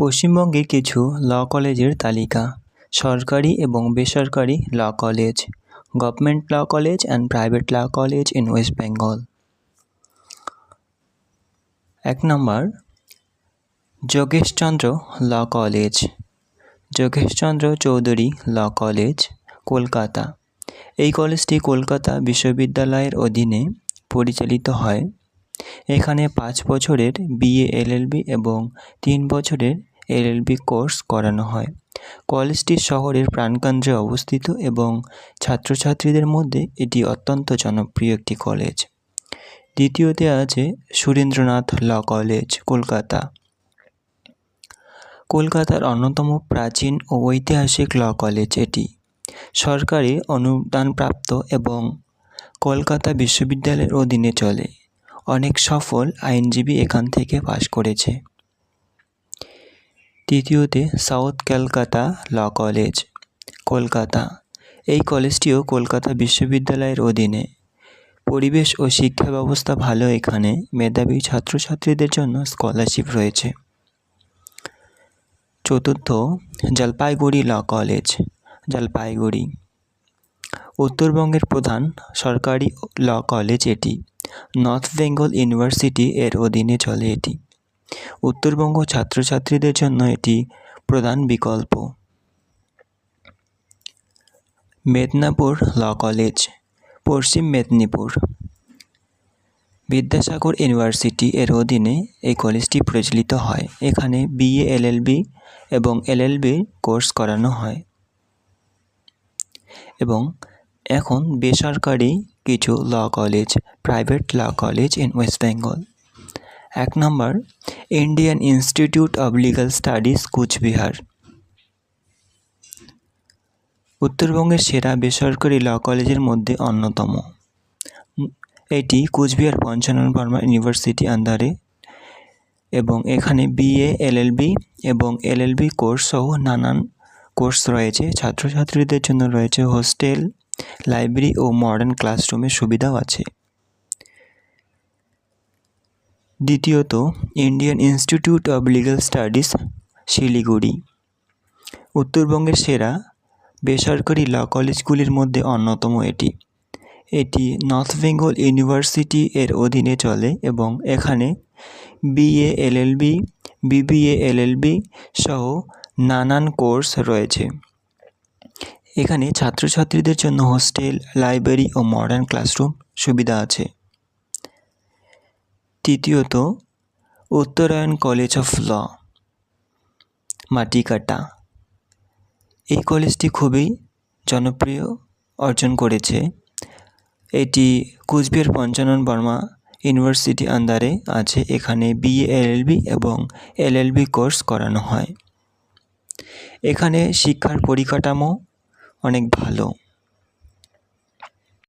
পশ্চিমবঙ্গের কিছু ল কলেজের তালিকা, সরকারি এবং বেসরকারি law college, government law college and private law college in West Bengal এক নম্বর, Jogeshchandra law college, Jogeshchandra Chowdhury law college, Kolkata. এই কলেজটি কলকাতা বিশ্ববিদ্যালয়ের অধীনে পরিচালিত হয়। এখানে পাঁচ বছরের বিএ এলএলবি এবং তিন বছরের এলএলবি কোর্স করানো হয়। কলেজটি শহরের প্রাণকেন্দ্রে অবস্থিত এবং ছাত্রছাত্রীদের মধ্যে এটি অত্যন্ত জনপ্রিয় একটি কলেজ। দ্বিতীয়তে আছে সুরেন্দ্রনাথ ল কলেজ, কলকাতা। কলকাতার অন্যতম প্রাচীন ও ঐতিহাসিক ল কলেজ এটি। সরকারি অনুদানপ্রাপ্ত এবং কলকাতা বিশ্ববিদ্যালয়ের অধীনে চলে। অনেক সফল আইনজীবী এখান থেকে পাশ করেছে। তৃতীয়তে south Calcutta law college, Kolkata. এই কলেজটিও কলকাতা বিশ্ববিদ্যালয়ের অধীনে। পরিবেশ ও শিক্ষা ব্যবস্থা ভালো এখানে। মেধাবী ছাত্রছাত্রীদের জন্য স্কলারশিপ রয়েছে। চতুর্থ, জলপাইগুড়ি ল কলেজ, জলপাইগুড়ি। উত্তরবঙ্গের প্রধান সরকারি ল কলেজ এটি। নর্থ বেঙ্গল ইউনিভার্সিটি এর অধীনে চলে এটি। উত্তরবঙ্গ ছাত্রছাত্রীদের জন্য এটি প্রধান বিকল্প। মেদিনীপুর ল কলেজ, পশ্চিম মেদিনীপুর। বিদ্যাসাগর ইউনিভার্সিটি এর অধীনে এই কলেজটি প্রচলিত হয়। এখানে বিএ, এলএলবি এবং এলএলবি কোর্স করানো হয়। এবং এখন বেসরকারি কিছু law college, private law college in West Bengal এক number Indian Institute of Legal Studies Coochbehar উত্তরবঙ্গের সেরা বেসরকারি ল কলেজের মধ্যে অন্যতম। এটি কুচবিহার পঞ্চানন বর্মা ইউনিভার্সিটি আন্ডারে এবং এখানে বিএ এলএলবি এবং এলএলবি কোর্স সহ নানান কোর্স রয়েছে। ছাত্রছাত্রীদের জন্য রয়েছে হোস্টেল লাইব্রেরি ও মডার্ন ক্লাসরুমের সুবিধাও আছে। দ্বিতীয়ত Indian Institute of Legal Studies Siliguri. উত্তরবঙ্গের সেরা বেসরকারি ল কলেজগুলির মধ্যে অন্যতম এটি। এটি নর্থ বেঙ্গল ইউনিভার্সিটি এর অধীনে চলে এবং এখানে বিএ এলএলবি বিবিএ এলএলবি সহ নানান কোর্স রয়েছে। এখানে ছাত্রছাত্রীদের জন্য হোস্টেল, লাইব্রেরি ও মডার্ন ক্লাসরুম সুবিধা আছে। তৃতীয়ত, উত্তরায়ণ কলেজ অফ ল মাটিকাটা। এই কলেজটি খুবই জনপ্রিয়, অর্জন করেছে। এটি কুচবিহার পঞ্চানন বর্মা ইউনিভার্সিটি আন্ডারে আছে। এখানে বিএ এলএলবি এবং এলএলবি কোর্স করানো হয়। এখানে শিক্ষার পরিকাঠামো অনেক ভালো।